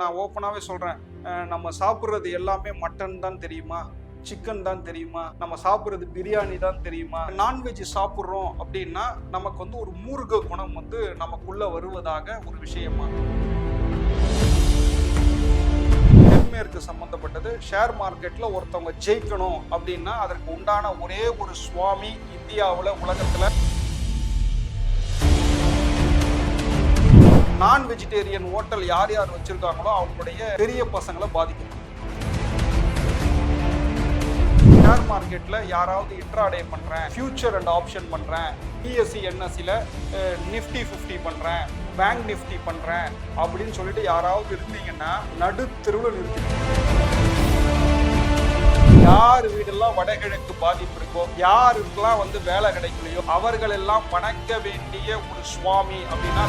நான் ஓப்பனாகவே சொல்கிறேன் நம்ம சாப்பிட்றது எல்லாமே மட்டன் தான் தெரியுமா? சிக்கன் தான் தெரியுமா? நம்ம சாப்பிட்றது பிரியாணி தான் தெரியுமா? நான்வெஜ் சாப்பிட்றோம் அப்படின்னா நமக்கு வந்து ஒரு மூருக குணம் வந்து நமக்குள்ளே வருவதாக ஒரு விஷயமா? தென்மேற்கு சம்பந்தப்பட்டது. ஷேர் மார்க்கெட்டில் ஒருத்தவங்க ஜெயிக்கணும் அப்படின்னா அதற்கு உண்டான ஒரே ஒரு சுவாமி இந்தியாவில் உலகத்தில் நான் வெஜிடேரியன் ஹோட்டல் யார் யார் வச்சிருக்காங்களோ அவங்களுடைய பெரிய பசங்களை பாதிக்கும் ஷேர் மார்க்கெட்டில் யாராவது இன்ட்ராடே பண்ணுறேன் ஃபியூச்சர் அண்ட் ஆப்ஷன் பண்ணுறேன் பிஎஸ்சி என்எஸ்சியில் நிஃப்டி ஃபிஃப்டி பண்ணுறேன் பேங்க் நிஃப்டி பண்ணுறேன் அப்படின்னு சொல்லிட்டு யாராவது இருந்தீங்கன்னா நடு தெருவில் நிறுத்தி. யார் வீடெல்லாம் வடகிழக்கு பாதிப்பு இருக்கோ யாருக்கெல்லாம் வந்து வேலை கிடைக்கலையோ அவர்களெல்லாம் வணங்க வேண்டிய ஒரு சுவாமி அப்படின்னா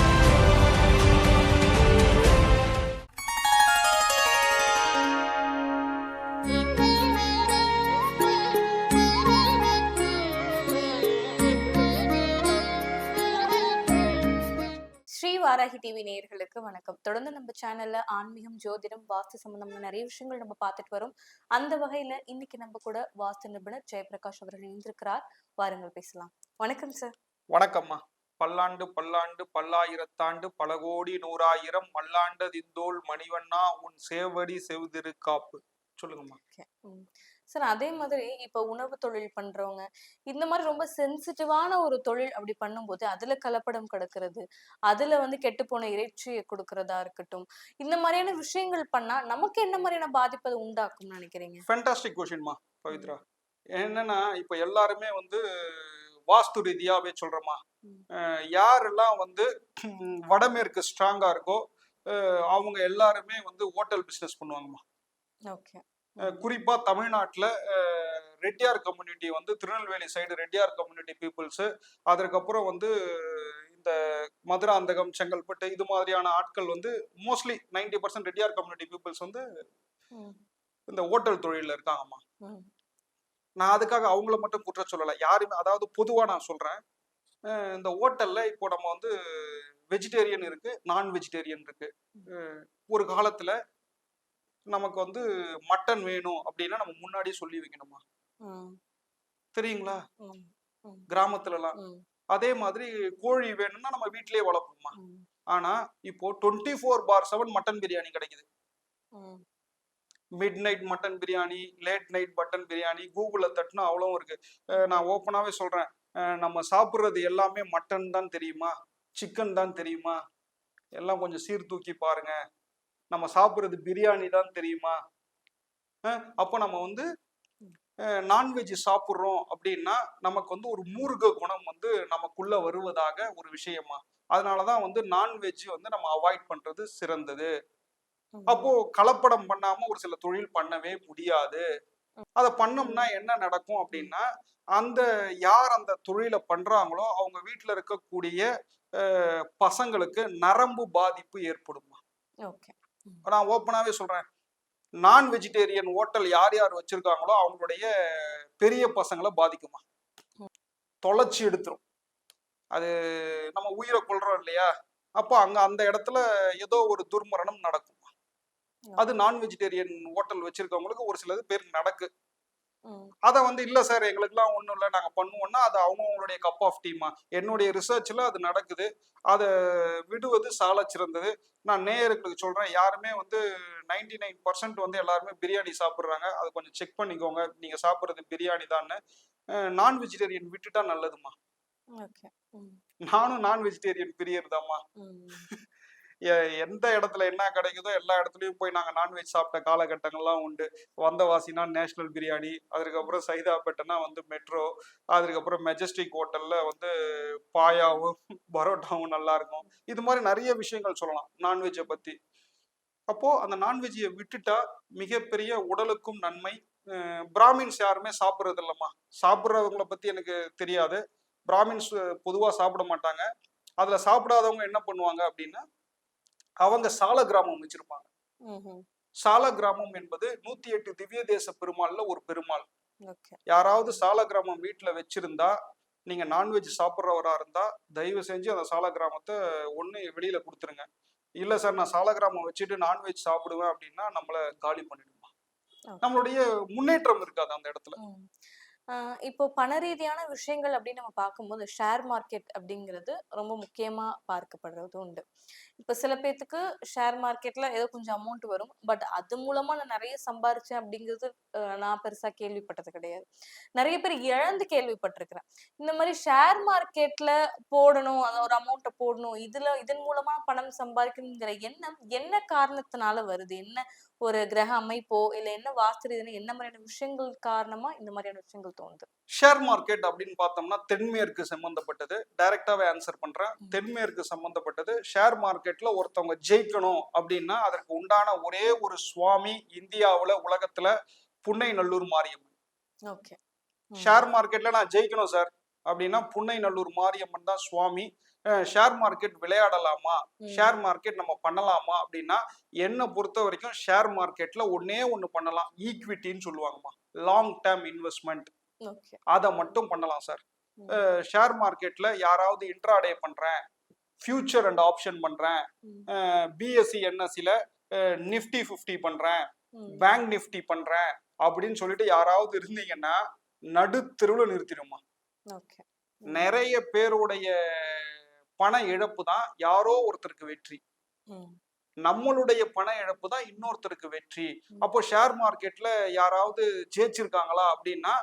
ஸ்ரீ டிவி நேயர்களுக்கு வணக்கம். தொடர்ந்து நம்ம சேனல்ல ஆன்மீகம் ஜோதிடம் வாஸ்து சம்பந்தமான நிறைய விஷயங்கள் நம்ம பார்த்துட்டு வரோம். அந்த வகையில இன்னைக்கு நம்ம கூட வாஸ்து நிபுணர் ஜெயபிரகாஷ் அவர்கள் இணைந்திருக்கிறார். வாருங்கள் பேசலாம். வணக்கம் சார் வணக்கம்மா. பல்லாண்டு பல்லாண்டு பல்லாயிரத்தாண்டு பல கோடி நூறாயிரம் மல்லாண்டதிந்தோள் மணிவண்ணா உன் சேவடி செவ்திருக்காப்பு சொல்லுங்கம்மா. சார் அதே மாதிரி இப்ப உணவு தொழில் பண்றவங்க இந்த மாதிரி ரொம்ப சென்சிட்டிவான ஒரு தொழில் அப்படி பண்ணும்போது அதுல கலப்படம் கிடக்கிறது அதுல வந்து கெட்டு போன இறைச்சியை கொடுக்கறதா இருக்கட்டும் இந்த மாதிரியான விஷயங்கள் பண்ணா நமக்கு என்ன மாதிரியான பாதிப்பு அது உண்டாக்கும்னு நினைக்கிறீங்க? ஃபேண்டாஸ்டிக் கொஷின்மா பவித்ரா. என்னன்னா இப்ப எல்லாருமே வந்து வாஸ்து ரீதியாவே சொல்றோமா யாரெல்லாம் வந்து வடமேற்கு ஸ்ட்ராங்கா இருக்கோ அவங்க எல்லாருமே வந்து ஹோட்டல் பிசினஸ் பண்ணுவாங்கம்மா. குறிப்பா தமிழ்நாட்டில் ரெட்டியார் கம்யூனிட்டி வந்து திருநெல்வேலி சைடு ரெட்டியார் கம்யூனிட்டி பீப்புள்ஸு அதற்கப்புறம் வந்து இந்த மதுராந்தகம் செங்கல்பட்டு இது மாதிரியான ஆட்கள் வந்து mostly 90% percent Reddiar community peoples வந்து இந்த ஹோட்டல் தொழிலில் இருக்காங்கம்மா. நான் அதுக்காக அவங்கள மட்டும் குற்றம் சொல்லலை. யாருமே அதாவது பொதுவாக நான் சொல்கிறேன் இந்த ஹோட்டலில் இப்போ நம்ம வந்து வெஜிடேரியன் இருக்கு நான் வெஜிடேரியன் இருக்கு ஒரு காலத்தில் நமக்கு வந்து மட்டன் வேணும் அப்படின்னா நம்ம முன்னாடியே சொல்லி வைக்கணுமா? தெரியுங்களா? கிராமத்துலலாம். அதே மாதிரி கோழி வேணும்னா நம்ம வீட்டிலேயே வளர்ப்போமா? ஆனா இப்போ twenty four by seven mutton biryani கிடைக்குது. Midnight mutton biryani late night mutton biryani கூகுளில் தட்டுனா அவ்வளவும் இருக்கு. நான் ஓப்பனாகவே சொல்கிறேன் நம்ம சாப்பிட்றது எல்லாமே மட்டன் தான் தெரியுமா? சிக்கன் தான் தெரியுமா? எல்லாம் கொஞ்சம் சீர்தூக்கி பாருங்க. நம்ம சாப்பிட்றது பிரியாணி தான் தெரியுமா? அப்போ நம்ம வந்து நான்வெஜ் சாப்பிட்றோம் அப்படின்னா நமக்கு வந்து ஒரு மூர்க்க குணம் வந்து நமக்குள்ள வருவதாக ஒரு விஷயமா? அதனால தான் வந்து நான்வெஜ் வந்து நம்ம அவாய்ட் பண்றது சிறந்தது. அப்போ கலப்படம் பண்ணாம ஒரு சில தொழில் பண்ணவே முடியாது. அதை பண்ணோம்னா என்ன நடக்கும் அப்படின்னா அந்த யார் அந்த தொழிலை பண்றாங்களோ அவங்க வீட்டுல இருக்கக்கூடிய பசங்களுக்கு நரம்பு பாதிப்பு ஏற்படுமா? ஓகே. நான் ஓப்பனாவே சொல்றேன். நான் வெஜிடேரியன் ஹோட்டல் யார் யார் வச்சிருக்காங்களோ அவங்களுடைய பெரிய பசங்களை பாதிக்குமா? தொலைச்சி எடுத்துரும். அது நம்ம உயிரை கொள்றோம் இல்லையா? அப்போ அங்க அந்த இடத்துல ஏதோ ஒரு துர்மரணம் நடக்கும்? அது நான் வெஜிடேரியன் ஹோட்டல் வச்சிருக்கவங்களுக்கு ஒரு சிலது பேர் நடக்கு. அதை வந்து இல்ல சார் எங்களுக்குலாம் ஒன்றும் இல்லை. நாங்கள் பண்ணுவோம்னா அது அவங்கவுங்களுடைய கப் ஆஃப் டீமா என்னுடைய ரிசர்ச்சில் அது நடக்குது. அதை விடுவது சால சிறந்தது. நான் நேயர்களுக்கு சொல்றேன் யாருமே வந்து நைன்டி நைன் பர்சன்ட் வந்து எல்லாருமே பிரியாணி சாப்பிட்றாங்க. அதை கொஞ்சம் செக் பண்ணிக்கோங்க. நீங்க சாப்பிட்றது பிரியாணி தான்னு. நான் வெஜிடேரியன் விட்டுட்டா நல்லதுமா ஓகே. நானும் நான் வெஜிடேரியன் பிரியர் தாம்மா. எ- எந்த இடத்துல என்ன கிடைக்குதோ எல்லா இடத்துலையும் போய் நாங்கள் நான்வெஜ் சாப்பிட்ட காலகட்டங்கள்லாம் உண்டு. வந்தவாசினா நேஷனல் பிரியாணி அதுக்கப்புறம் சைதாப்பேட்டைனா வந்து மெட்ரோ அதுக்கப்புறம் மெஜஸ்டிக் ஹோட்டலில் வந்து பாயாவும் பரோட்டாவும் நல்லா இருக்கும் இது மாதிரி நிறைய விஷயங்கள் சொல்லலாம் நான்வெஜ்ஜை பற்றி அப்போது அந்த நான்வெஜ்ஜை விட்டுட்டா மிகப்பெரிய உடலுக்கும் நன்மை. பிராமின்ஸ் யாருமே சாப்பிட்றது இல்லைம்மா சாப்பிட்றவங்கள பற்றி எனக்கு தெரியாது. பிராமின்ஸ் பொதுவாக சாப்பிட மாட்டாங்க. அதில் சாப்பிடாதவங்க என்ன பண்ணுவாங்க அப்படின்னா அவங்க சால கிராமம் வச்சிருப்பாங்க. சால கிராமம் என்பது நூத்தி எட்டு திவ்ய தேச பெருமாள்ல ஒரு பெருமாள். யாராவது சால கிராமம் வீட்டுல வச்சிருந்தா நீங்க நான்வெஜ் சாப்பிட்றவரா இருந்தா தயவு செஞ்சு அந்த சால கிராமத்தை ஒண்ணு வெளியில கொடுத்துருங்க. இல்ல சார் நான் சாலகிராமம் வச்சுட்டு நான்வெஜ் சாப்பிடுவேன் அப்படின்னா நம்மள காலி பண்ணிடுமா. நம்மளுடைய முன்னேற்றம் இருக்காது அந்த இடத்துல. இப்போ பண ரீதியான விஷயங்கள் அப்படின்னு நம்ம பார்க்கும்போது ஷேர் மார்க்கெட் அப்படிங்கிறது ரொம்ப முக்கியமா பார்க்கப்படுறது உண்டு. இப்போ சில பேர்த்துக்கு ஷேர் மார்க்கெட்ல ஏதோ கொஞ்சம் அமௌண்ட் வரும். பட் அது மூலமா நான் நிறைய சம்பாரிச்சேன் அப்படிங்கிறது நான் பெருசா கேள்விப்பட்டது கிடையாது. நிறைய பேர் இழந்து கேள்விப்பட்டிருக்கிறேன். இந்த மாதிரி ஷேர் மார்க்கெட்ல போடணும் அந்த ஒரு அமௌண்ட்டை போடணும் இதுல இதன் மூலமா பணம் சம்பாதிக்கணுங்கிற எண்ணம் என்ன காரணத்தினால வருது? என்ன ஒரு கிரக அமைப்போ இல்ல என்ன வாஸ்து என்ன மாதிரியான விஷயங்கள் காரணமா இந்த மாதிரியான விஷயங்கள் தோணுது? ஷேர் மார்க்கெட் அப்படின்னு பார்த்தோம்னா தென்மேற்கு சம்பந்தப்பட்டது. டைரக்டாவே ஆன்சர் பண்றேன். தென்மேற்கு சம்பந்தப்பட்டது. ஷேர் மார்க்கெட்ல ஒருத்தவங்க ஜெயிக்கணும் அப்படின்னா அதற்கு உண்டான ஒரே ஒரு சுவாமி இந்தியாவுல உலகத்துல புன்னை நல்லூர் மாரியம்மன். ஓகே. ஷேர் மார்க்கெட்ல நான் ஜெயிக்கணும் சார் அப்படின்னா புன்னை நல்லூர் மாரியம்மன் தான் சுவாமி. ஷேர் மார்க்கெட் விளையாடலாமா? ஷேர் மார்க்கெட் நம்ம பண்ணலாமா? அப்படின்னா என்னை பொறுத்த வரைக்கும் ஷேர் மார்க்கெட்ல ஒன்னே ஒண்ணு பண்ணலாம். ஈக்விட்டின்னு சொல்லுவாங்கம்மா. லாங் டேர்ம் இன்வெஸ்ட்மெண்ட் அதை மட்டும் பண்ணலாம் சார் ஷேர் மார்க்கெட்ல யாராவது இன்ட்ராடே பண்றேன். ஃபியூச்சர் அண்ட் ஆப்ஷன் பண்றேன். பிஎஸ்சி என்எஸ்சில நிஃப்டி ஃபிஃப்டி பண்றேன். பேங்க் நிஃப்டி பண்றேன். அப்படின்னு சொல்லிட்டு யாராவது இருந்தீங்கன்னா நடுத்தெருவுல நிறுத்திடுமா ஓகே நிறைய பேருடைய பண இழப்பு தான் யாரோ ஒருத்தருக்கு வெற்றி. நம்மளுடைய பண இழப்பு தான் இன்னொருத்தருக்கு வெற்றி. அப்போ ஷேர் மார்க்கெட்ல யாராவது ஜெயிச்சிருக்காங்களா அப்படின்னா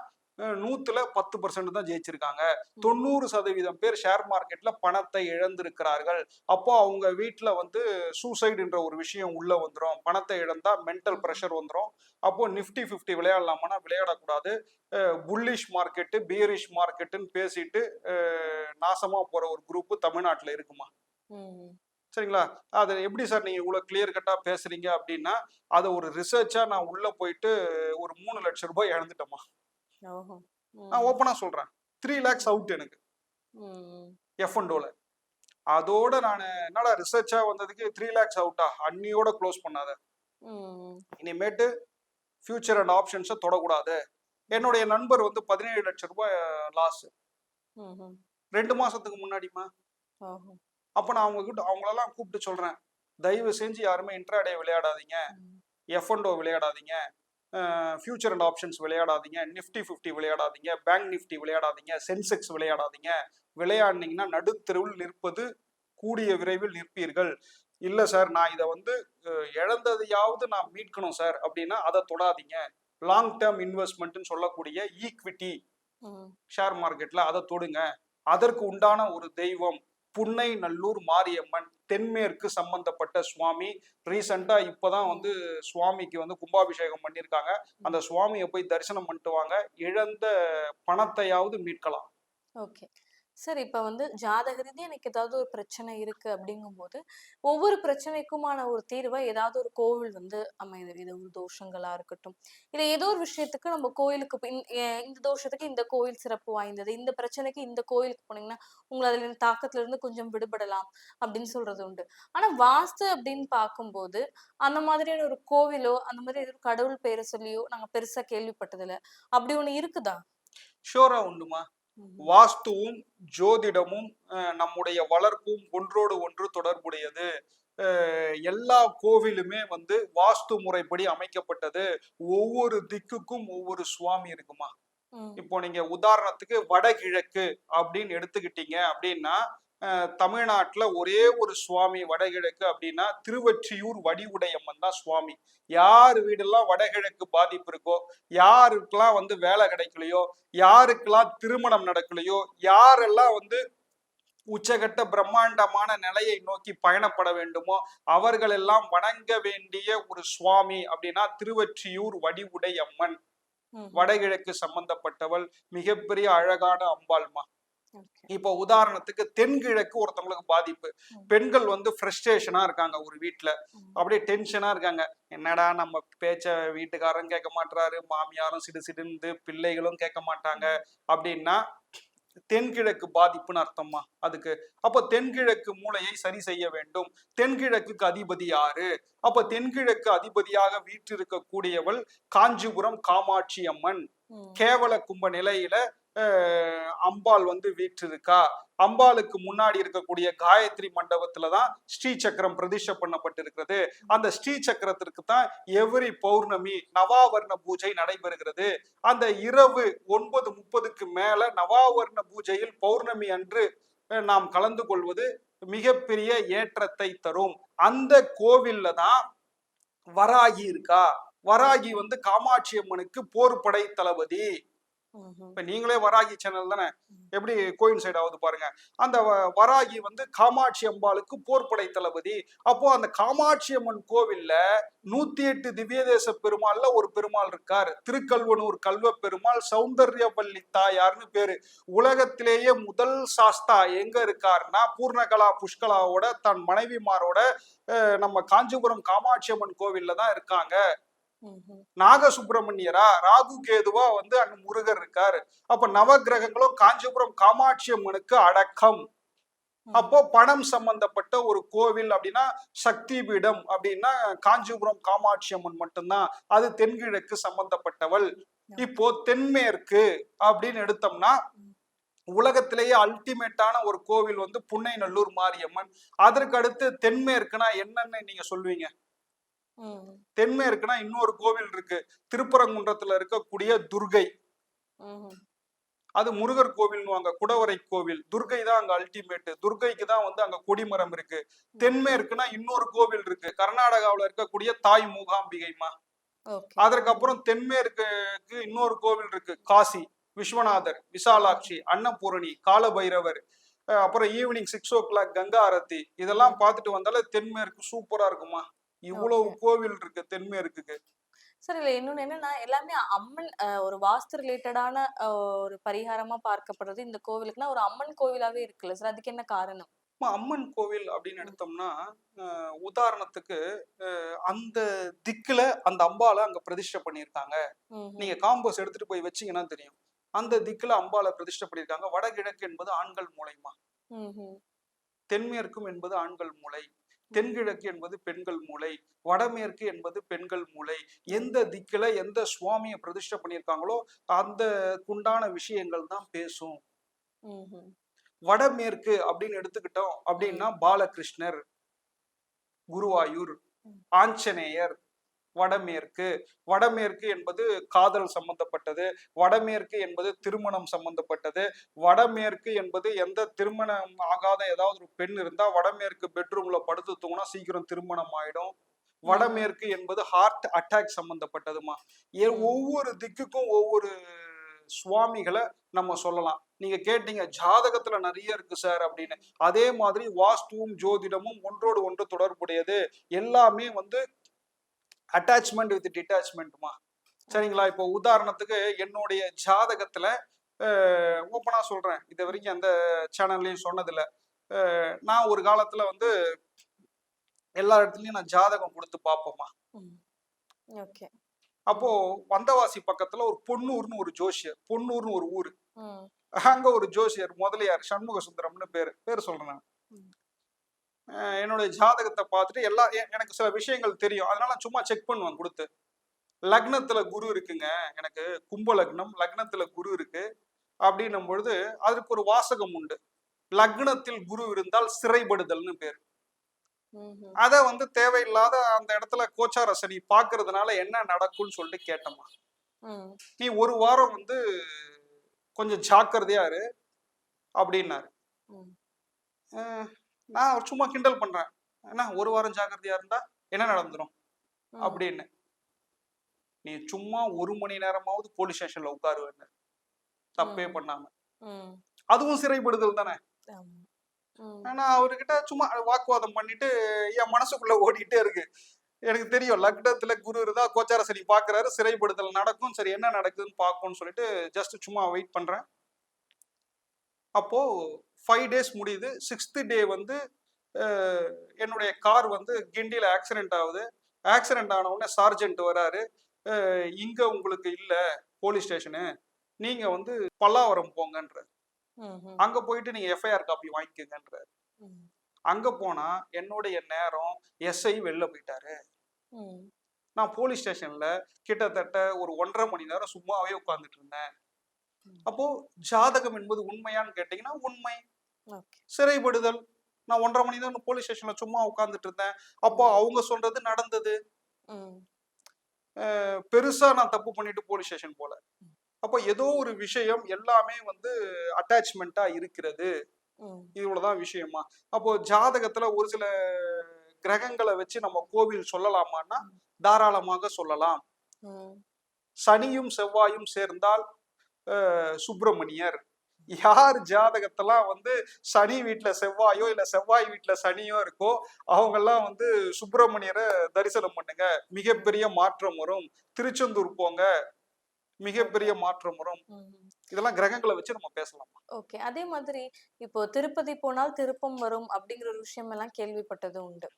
நூத்துல பத்து பர்சன்ட் தான் ஜெயிச்சிருக்காங்க. தொண்ணூறு சதவீதம் பேர் ஷேர் மார்க்கெட்ல பணத்தை இழந்திருக்கிறார்கள். அப்போ அவங்க வீட்ல வந்து சூசைடுன்ற ஒரு விஷயம் உள்ள வந்துரும். பணத்தை இழந்தா மென்டல் ப்ரெஷர் வந்துரும். அப்போ நிஃப்டி ஃபிஃப்டி விளையாடலாமான்னா விளையாடக்கூடாது. புல்லிஷ் மார்க்கெட்டு பியரிஷ் மார்க்கெட்டுன்னு பேசிட்டு நாசமா போற ஒரு குரூப் தமிழ்நாட்டுல இருக்குமா? சரிங்களா? அது எப்படி சார் நீங்க இவ்வளவு கிளியர் கட்டா பேசுறீங்க அப்படின்னா அதை ஒரு ரிசர்ச்சா நான் உள்ள போயிட்டு ஒரு மூணு லட்சம் ரூபாய் இழந்துட்டேமா நான் ஓப்பனா சொல்றேன். த்ரீ லேக்ஸ் அவுட் எனக்கு. எஃப் அண்டோல அதோட நான் என்னடா ரிசர்ச்சா வந்ததுக்கு த்ரீ லேக்ஸ் அவுட்டா அன்னியோட க்ளோஸ் பண்ணாத. இனிமேட்டு ஃபியூச்சர் அண்ட் ஆப்ஷன்ஸை தொடக்கூடாது. என்னுடைய நண்பர் வந்து பதினேழு லட்சம் ரூபாய் லாஸ் ரெண்டு மாசத்துக்கு முன்னாடிமா அப்போ நான் அவங்க கிட்ட அவங்களெல்லாம் கூப்பிட்டு சொல்றேன். தயவு செஞ்சு யாருமே இன்ட்ராடே விளையாடாதீங்க. எஃப்என்டோ விளையாடாதீங்க. ஃபியூச்சர் அண்ட் ஆப்ஷன்ஸ் விளையாடாதீங்க. நிஃப்டி ஃபிஃப்டி விளையாடாதீங்க. பேங்க் நிஃப்டி விளையாடாதீங்க. சென்செக்ஸ் விளையாடாதீங்க. விளையாடினீங்கன்னா நடுத்தெருவில் நிற்பது கூடிய விரைவில் நிற்பீர்கள். இல்லை சார் நான் இதை வந்து இழந்ததையாவது நான் மீட்கணும் சார் அப்படின்னா அதை தொடாதீங்க. லாங் டேர்ம் இன்வெஸ்ட்மெண்ட்னு சொல்லக்கூடிய ஈக்விட்டி ஷேர் மார்க்கெட்ல அதை தொடுங்க. அதற்கு உண்டான ஒரு தெய்வம் புன்னை நல்லூர் மாரியம்மன் தென்மேற்கு சம்பந்தப்பட்ட சுவாமி. ரீசெண்டா இப்பதான் வந்து சுவாமிக்கு வந்து கும்பாபிஷேகம் பண்ணியிருக்காங்க அந்த சுவாமியை போய் தரிசனம் பண்ணிட்டு வாங்க. இழந்த பணத்தையாவது மீட்கலாம். ஓகே. சார் இப்ப வந்து ஜாதக ரீதியாக எனக்கு ஏதாவது ஒரு பிரச்சனை இருக்கு அப்படிங்கும்போது ஒவ்வொரு பிரச்சனைக்குமான ஒரு தீர்வை ஏதாவது ஒரு கோவில் வந்து அமையுது. இது ஒரு தோஷங்களா இருக்கட்டும். இல்லை ஏதோ ஒரு விஷயத்துக்கு நம்ம கோயிலுக்கு இந்த- தோஷத்துக்கு இந்த கோயில் சிறப்பு வாய்ந்தது இந்த பிரச்சனைக்கு இந்த கோயிலுக்கு போனீங்கன்னா உங்களை அதுல தாக்கத்துல இருந்து கொஞ்சம் விடுபடலாம் அப்படின்னு சொல்றது உண்டு. ஆனா வாஸ்து அப்படின்னு பார்க்கும்போது அந்த மாதிரியான ஒரு கோவிலோ அந்த மாதிரி ஒரு கடவுள் பேரை சொல்லியோ நாங்க பெருசா கேள்விப்பட்டதில்ல. அப்படி ஒண்ணு இருக்குதா? ஷோரா உண்டுமா? வாஸ்துவும் ஜோதிடமும் நம்முடைய வளர்ப்பும் ஒன்றோடு ஒன்று தொடர்புடையது. எல்லா கோவிலுமே வந்து வாஸ்து முறைப்படி அமைக்கப்பட்டது. ஒவ்வொரு திக்குக்கும் ஒவ்வொரு சுவாமி இருக்குமா. இப்போ நீங்க உதாரணத்துக்கு வடகிழக்கு அப்படின்னு எடுத்துக்கிட்டீங்க அப்படின்னா தமிழ்நாட்டுல ஒரே ஒரு சுவாமி வடகிழக்கு அப்படின்னா திருவொற்றியூர் வடிவுடையம்மன் தான் சுவாமி யார் வீடெல்லாம் வடகிழக்கு பாதிப்பு இருக்கோ யாருக்கெல்லாம் வந்து வேலை கிடைக்கலையோ யாருக்கெல்லாம் திருமணம் நடக்கலையோ யாரெல்லாம் வந்து உச்சகட்ட பிரம்மாண்டமான நிலையை நோக்கி பயணப்பட வேண்டுமோ அவர்களெல்லாம் வணங்க வேண்டிய ஒரு சுவாமி அப்படின்னா திருவொற்றியூர் வடிவுடையம்மன். வடகிழக்கு சம்பந்தப்பட்டவள் மிகப்பெரிய அழகான அம்பாள்மா. இப்போ உதாரணத்துக்கு தென்கிழக்கு ஒருத்தவங்களுக்கு பாதிப்பு. பெண்கள் வந்து ஃப்ரஸ்ட்ரேஷனா இருக்காங்க ஒரு வீட்ல. ம். அப்படியே டென்ஷனா இருக்காங்க. என்னடா நம்ம பேச்ச வீட்டுக்காரரும் கேட்க மாட்டாரு மாமியாரும் சிடு சிடுந்து பிள்ளைகளும் கேட்க மாட்டாங்க அப்படின்னா தென்கிழக்கு பாதிப்புன்னு அர்த்தமா அதுக்கு? அப்ப தென்கிழக்கு மூளையை சரி செய்ய வேண்டும். தென்கிழக்குக்கு அதிபதி யாரு? அப்ப தென்கிழக்கு அதிபதியாக வீற்றிருக்கக்கூடியவள் காஞ்சிபுரம் காமாட்சி அம்மன். கேவல கும்ப நிலையில அம்பாள் வந்து வீற்றிருக்கா? அம்பாளுக்கு முன்னாடி இருக்கக்கூடிய காயத்ரி மண்டபத்துல தான் ஸ்ரீ சக்கரம் பிரதிஷ்டை பண்ணப்பட்டிருக்கிறது. அந்த ஸ்ரீ சக்கரத்திற்கு தான் எவ்ரி பௌர்ணமி நவாவர்ண பூஜை நடைபெறுகிறது. அந்த இரவு ஒன்பது முப்பதுக்கு மேல நவாவர்ண பூஜையில் பௌர்ணமி அன்று நாம் கலந்து கொள்வது மிகப்பெரிய ஏற்றத்தை தரும். அந்த கோவில்ல தான் வராகி இருக்கா? வராகி வந்து காமாட்சி அம்மனுக்கு போர் படை தளபதி. இப்ப நீங்களே வராகி சேனல் தானே? எப்படி கோயின் சைடு ஆகுது பாருங்க. அந்த வராகி வந்து காமாட்சி அம்பாளுக்கு போர்படை தளபதி. அப்போ அந்த காமாட்சி அம்மன் கோவில்ல நூத்தி எட்டு திவ்யதேச பெருமாள்ல ஒரு பெருமாள் இருக்கார். திருக்கல்வனூர் கல்வ பெருமாள் சௌந்தர்யவல்லி தாயார்னு பேரு. உலகத்திலேயே முதல் சாஸ்தா எங்க இருக்காருன்னா பூர்ணகலா புஷ்கலாவோட தன் மனைவிமாரோட அஹ், நம்ம காஞ்சிபுரம் காமாட்சி அம்மன் கோவில்ல தான் இருக்காங்க. நாகசுப்பிரமணியரா ராகு கேதுவா வந்து அங்க முருகர் இருக்காரு. அப்ப நவகிரகங்களும் காஞ்சிபுரம் காமாட்சி அம்மனுக்கு அடக்கம் அப்போ பணம் சம்பந்தப்பட்ட ஒரு கோவில் அப்படின்னா சக்தி பீடம் அப்படின்னா காஞ்சிபுரம் காமாட்சி அம்மன் மட்டும்தான். அது தென்கிழக்கு சம்பந்தப்பட்டவள். இப்போ தென்மேற்கு அப்படின்னு எடுத்தோம்னா உலகத்திலேயே அல்டிமேட்டான ஒரு கோவில் வந்து புன்னைநல்லூர் மாரியம்மன். அதற்கு அடுத்து தென்மேற்குனா என்னன்னு நீங்க சொல்வீங்க ம். தென்மேற்குனா இன்னொரு கோவில் இருக்கு. திருப்பரங்குன்றத்துல இருக்கக்கூடிய துர்கை. அது முருகர் கோவில்னுவாங்க குடவரை கோவில். துர்கை தான் அங்க அல்டிமேட் துர்கைக்கு தான் வந்து அங்க கொடிமரம் இருக்கு. தென்மேற்குனா இன்னொரு கோவில் இருக்கு. கர்நாடகாவுல இருக்கக்கூடிய தாய் மூகாம்பிகைமா அதற்கப்புறம் தென்மேற்குக்கு இன்னொரு கோவில் இருக்கு. காசி விஸ்வநாதர் விசாலாட்சி அன்னபூரணி காலபைரவர் அப்புறம் evening six o'clock Ganga aarti. இதெல்லாம் பார்த்துட்டு வந்தாலே தென்மேற்கு சூப்பரா இருக்குமா இவ்வளவு கோவில் இருக்கு தென்மேற்குக்கு சார் இதுல இன்னொன்னு என்னன்னா எல்லாமே அம்மன் ஒரு வாஸ்து ரிலேட்டடான ஒரு பரிகாரமா பார்க்கப்படுறது இந்த கோவிலுக்குன்னா ஒரு அம்மன் கோவிலாவே இருக்குல்ல சார்? அதுக்கு என்ன காரணம்? அம்மா, அம்மன் கோவில் அப்படின்னு எடுத்தோம்னா உதாரணத்துக்கு அந்த திக்குல அந்த அம்பாலை அங்க பிரதிஷ்டை பண்ணியிருக்காங்க. நீங்க காம்போஸ் எடுத்துட்டு போய் வச்சீங்கன்னா தெரியும். அந்த திக்குல அம்பாலை பிரதிஷ்டை பண்ணியிருக்காங்க. வடகிழக்கு என்பது ஆண்கள் ம்ஹும். தென்மேற்கும் என்பது ஆண்கள் மூளை தென்கிழக்கு என்பது பெண்கள் மூளை வடமேற்கு என்பது பெண்கள் மூளை எந்த திக்குல எந்த சுவாமியை பிரதிஷ்டை பண்ணியிருக்காங்களோ அந்த குண்டான விஷயங்கள் தான் பேசும். வடமேற்கு அப்படின்னு எடுத்துக்கிட்டோம் அப்படின்னா பாலகிருஷ்ணர் குருவாயூர். ஆஞ்சநேயர் வடமேற்கு. வடமேற்கு என்பது காதல் சம்பந்தப்பட்டது. வடமேற்கு என்பது திருமணம் சம்பந்தப்பட்டது. வடமேற்கு என்பது எந்த திருமணம் ஆகாத ஏதாவது ஒரு பெண் இருந்தா வடமேற்கு பெட்ரூம்ல படுத்து தூங்கினா சீக்கிரம் திருமணம் ஆயிடும். வடமேற்கு என்பது ஹார்ட் அட்டாக் சம்பந்தப்பட்டதுமா. ஏ ஒவ்வொரு திக்குக்கும் ஒவ்வொரு சுவாமிகளை நம்ம சொல்லலாம். நீங்க கேட்டீங்க ஜாதகத்துல நிறைய இருக்கு சார் அப்படின்னு. அதே மாதிரி வாஸ்துவும் ஜோதிடமும் ஒன்றோடு ஒன்று தொடர்புடையது. எல்லாமே வந்து அட்டாச்மெண்ட் வித் டிட்டாச்மெண்ட்மா சரிங்களா? இப்போ உதாரணத்துக்கு என்னுடைய ஜாதகத்துல ஓப்பனா சொல்றேன். இது வரைக்கும் எந்த சேனல்லையும் சொன்னதில்ல. நான் ஒரு காலத்துல வந்து எல்லா இடத்துலயும் நான் ஜாதகம் கொடுத்து பார்ப்போமா அப்போ வந்தவாசி பக்கத்துல ஒரு பொன்னூர்னு ஒரு ஜோசியர் பொன்னூர்னு ஒரு ஊர். அங்க ஒரு ஜோசியர் முதலியார் சண்முக சுந்தரம்னு பேரு. பேர் சொல்றேன் நான். என்னுடைய ஜாதகத்தை பார்த்துட்டு எல்லா எனக்கு சில விஷயங்கள் தெரியும். அதனால சும்மா செக் பண்ணுவேன் கொடுத்து. லக்னத்துல குரு இருக்குங்க. எனக்கு கும்ப லக்னம் லக்னத்துல குரு இருக்கு. அப்படின்னும் பொழுது அதுக்கு ஒரு வாசகம் உண்டு. லக்னத்தில் குரு இருந்தால் சிறைப்படுதல்னு பேர். அத வந்து தேவையில்லாத அந்த இடத்துல கோச்சார சனி பாக்குறதுனால என்ன நடக்கும்னு சொல்லிட்டு கேட்டோமா. நீ ஒரு வாரம் வந்து கொஞ்சம் ஜாக்கிரதையா இரு. அப்படின்னாரு. நான் சும்மா கிண்டல் பண்றேன். என்ன ஒரு வாரம் ஜாக்கிரதையா இருந்தா என்ன நடந்துரும். அப்படின்னு. நீ சும்மா ஒரு மணி நேரமாவது போலீஸ் ஸ்டேஷன்ல உட்காருவேன்னு. தப்பே. பண்ணாம. அதுவும் சிறைப்படுதல் தானே. நான் அவர்கிட்ட சும்மா வாக்குவாதம் பண்ணிட்டு என் மனசுக்குள்ள ஓடிட்டே இருக்கு. எனக்கு தெரியும் லக்னத்துல குரு இருந்தா கோச்சார சனி பாக்குறாரு சிறைப்படுதல் நடக்கும். சரி என்ன நடக்குதுன்னு பார்க்கும்னு சொல்லிட்டு ஜஸ்ட் சும்மா வெயிட் பண்றேன். அப்போ ஃபைவ் டேஸ் முடியுது. சிக்ஸ்த் டே வந்து என்னுடைய கார் வந்து கிண்டியில ஆக்சிடென்ட் ஆகுது. ஆக்சிடென்ட் ஆன உடனே சார்ஜென்ட் வராரு. இங்க உங்களுக்கு இல்ல போலீஸ் ஸ்டேஷனு நீங்க வந்து பல்லாவரம் போங்கன்ற ம்ஹும். அங்க போயிட்டு நீங்க எஃப்ஐஆர் காப்பி வாங்கிக்கங்கன்ற ம். அங்க போனா என்னுடைய நேரம் எஸ்ஐ வெளில போயிட்டாரு. நான் போலீஸ் ஸ்டேஷன்ல கிட்டத்தட்ட ஒரு ஒன்றரை மணி நேரம் சும்மாவே உட்கார்ந்துட்டு இருந்தேன். அப்போ ஜாதகம் என்பது உண்மையான்னு கேட்டீங்கன்னா உண்மை. சிறைப்படுதல் நான் ஒன்றரை மணி தான் போலீஸ் ஸ்டேஷன்ல சும்மா உட்கார்ந்துட்டு இருந்தேன் அப்போ அவங்க சொல்றது நடந்தது. பெருசா நான் தப்பு பண்ணிட்டு போலீஸ் ஸ்டேஷன் போல. அப்போ ஏதோ ஒரு விஷயம் எல்லாமே வந்து அட்டாச்மெண்ட்டா இருக்கிறது. இவ்வளவுதான் விஷயமா. அப்போ ஜாதகத்துல ஒரு சில கிரகங்களை வச்சு நம்ம கோவில் சொல்லலாமான்னா தாராளமாக சொல்லலாம். சனியும் செவ்வாயும் சேர்ந்தால் சுப்பிரமணியர். யார் ஜாதகத்தெல்லாம் வந்து சனி வீட்டுல செவ்வாயோ இல்ல செவ்வாய் வீட்டுல சனியோ இருக்கோ அவங்கெல்லாம் வந்து சுப்பிரமணியரை தரிசனம் பண்ணுங்க. மிகப்பெரிய மாற்றம் வரும். திருச்செந்தூர் போங்க. மிகப்பெரிய மாற்றம் வரும். இதெல்லாம் கிரகங்களை வச்சு நம்ம பேசலாம்? ஓகே. அதே மாதிரி இப்போ திருப்பதி போனால் திருப்பம் வரும் அப்படிங்கிற ஒரு விஷயம் எல்லாம் கேள்விப்பட்டது உண்டு.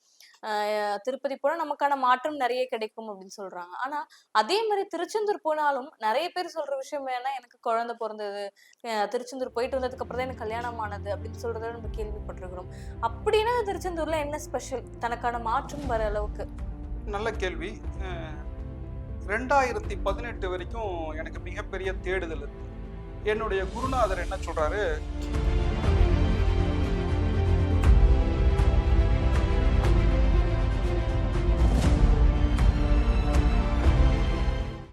திருப்பதி போனா நமக்கான மாற்றம் நிறைய கிடைக்கும் அப்படின்னு சொல்றாங்க. ஆனா அதே மாதிரி திருச்செந்தூர் போனாலும் நிறைய பேர் சொல்ற விஷயம் என்னன்னா எனக்கு குழந்தை பிறந்தது திருச்செந்தூர் போயிட்டு வந்ததுக்கு அப்புறம் தான் எனக்கு கல்யாணம் ஆனது அப்படின்னு சொல்றத நம்ம கேள்விப்பட்டிருக்கிறோம். அப்படின்னா திருச்செந்தூர்ல என்ன ஸ்பெஷல் தனக்கான மாற்றம் வர அளவுக்கு. நல்ல கேள்வி. ரெண்டாயிரத்தி பதினெட்டு வரைக்கும் எனக்கு மிகப்பெரிய தேடுதல் இருக்கு என்னுடைய குருநாதர் என்ன சொல்றாரு?